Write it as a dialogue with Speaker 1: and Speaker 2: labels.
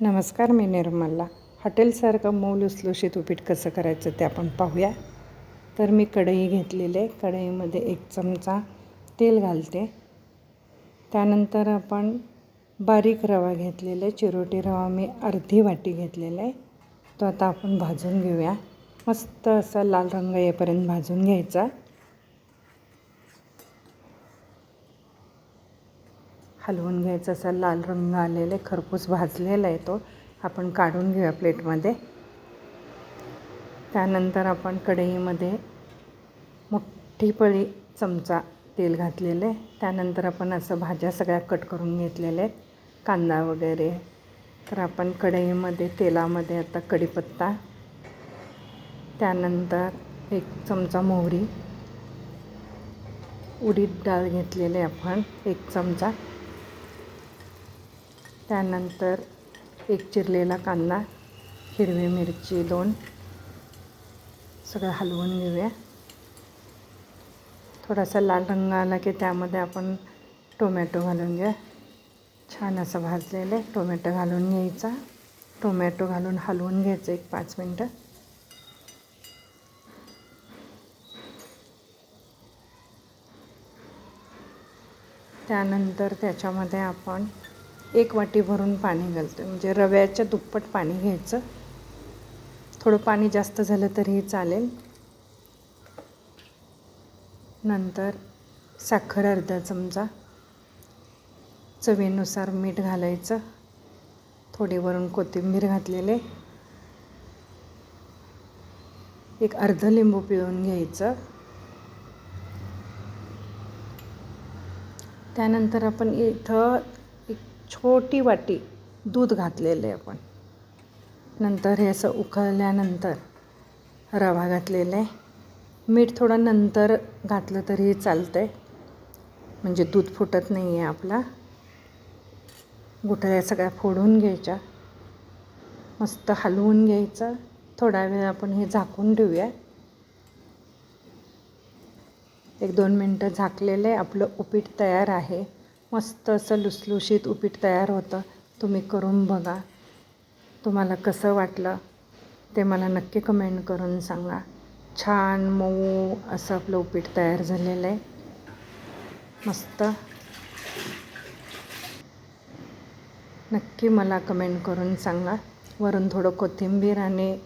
Speaker 1: नमस्कार मी निर्मला. हॉटेलसारखं मऊ लुसलुशीत उपीट कसं करायचं ते आपण पाहूया. तर मी कढई घेतलेली आहे. कढईमध्ये एक चमचा तेल घालते. त्यानंतर आपण बारीक रवा घेतलेला आहे. चिरोटी रवा मी अर्धी वाटी घेतलेला आहे. तो आता आपण भाजून घेऊया. मस्त असा लाल रंग येईपर्यंत भाजून घ्यायचा. हलवून घ्यायचं असा लाल रंग आलेला आहे खरपूस भाजलेला आहे तो. आपण काढून घेऊया प्लेटमध्ये. त्यानंतर आपण कढईमध्ये मोठी पळी चमचा तेल घातलेलं आहे. त्यानंतर आपण असं भाज्या सगळ्या कट करून घेतलेल्या आहेत. कांदा वगैरे. तर आपण कढईमध्ये तेलामध्ये आता कढीपत्ता. त्यानंतर एक चमचा मोहरी. उडीद डाळ घेतलेले आपण एक चमचा. त्यानंतर एक चिरलेला कांदा हिरवी मिरची दोन सगळं हलवून घेऊया. थोडासा लाल रंग आला की त्यामध्ये आपण टोमॅटो घालून घ्या. छान असं भाजलेलं आहे. टोमॅटो घालून घ्यायचा. टोमॅटो घालून हलवून घ्यायचं एक पाच मिनटं. त्यानंतर त्याच्यामध्ये आपण एक वाटी भरून पाणी घालतो. म्हणजे रव्याच्या दुप्पट पाणी घ्यायचं. थोडं पाणी जास्त झालं तरीही चालेल. नंतर साखर अर्धा चमचा. चवीनुसार मीठ घालायचं. थोडी वरून कोथिंबीर घातलेले. एक अर्ध लिंबू पिळून घ्यायचं. त्यानंतर आपण इथं छोटी वाटी दूध घातलेलं आहे आपण. नंतर हे असं उकळल्यानंतर रवा घातलेला आहे. मीठ थोडं नंतर घातलं तरी चालतं आहे म्हणजे दूध फुटत नाही आहे आपला. गुठळ्या सगळ्या फोडून घ्यायच्या. मस्त हलवून घ्यायचं. थोडा वेळ आपण हे झाकून ठेवूया. एक दोन मिनटं झाकलेलं आहे. आपलं उपीट तयार आहे. मस्त असं लुसलुशीत उपीट तयार होतं. तुम्ही करून बघा. तुम्हाला कसं वाटलं ते मला नक्की कमेंट करून सांगा. छान मऊ असं आपलं उपीट तयार झालेलं आहे. मस्त. नक्की मला कमेंट करून सांगा. वरून थोडं कोथिंबीर आणि